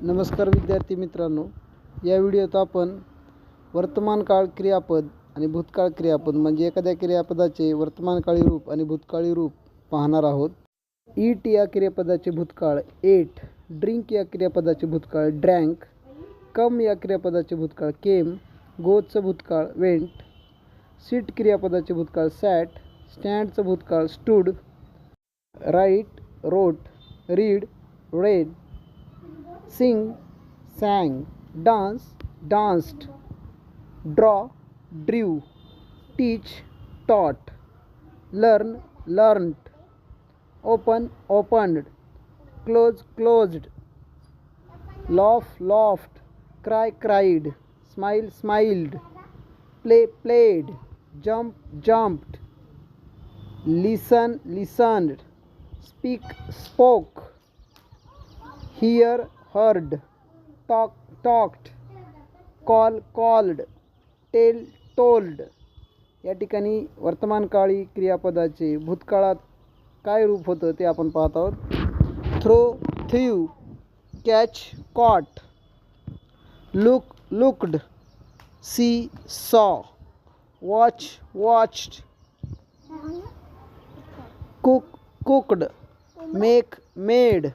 नमस्कार विद्यार्थी मित्रांनो या व्हिडिओत आपण वर्तमान काळ क्रियापद आणि भूतकाळ क्रियापद म्हणजे एखाद्या क्रियापदाचे वर्तमानकाळी रूप आणि भूतकाळी रूप पाहणार आहोत. ईट या क्रियापदाचे भूतकाळ एट ड्रिंक या क्रियापदाचे भूतकाळ ड्रँक कम या क्रियापदाचे भूतकाळ केम गोचं भूतकाळ वेंट सीट क्रियापदाचे भूतकाळ सॅट स्टँडचं भूतकाळ stood write wrote read read sing, sang, dance, danced, draw, drew, teach, taught, learn, learnt, open, opened, close, closed, laugh, laughed, cry, cried, smile, smiled, play, played, jump, jumped, listen, listened, speak, spoke, hear, heard, talk, talked, call, called, tell, told. या ठिकाणी वर्तमानकाळी क्रियापदाचे भूतकाळात काय रूप होतं ते आपण पाहत आहोत. Throw threw catch caught look looked see saw watch watched cook cooked make made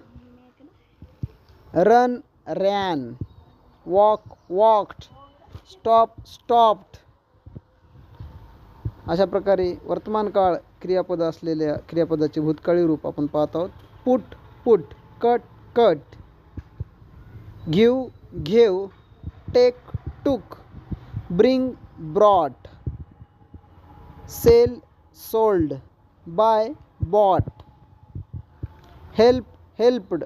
run ran walk walked stop stopped. अशा प्रकारे वर्तमानकाळ क्रियापद असलेल्या क्रियापदाचे भूतकाळी रूप आपण पाहत आहोत. Put put cut cut. घेऊ घेव take took. Bring brought. Sell sold. Buy bought. Help helped.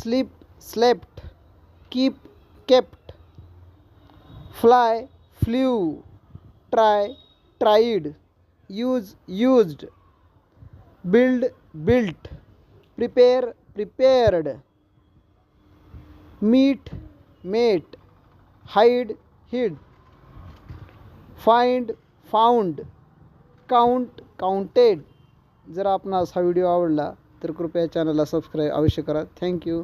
Sleep slept, keep, kept, fly, flew, try, tried, use, used, build, built, prepare, prepared, meet, mate, hide, hid, find, found, count, counted. जर आपणास हा video आवडला तर कृपया चॅनलला subscribe अवश्य करा thank you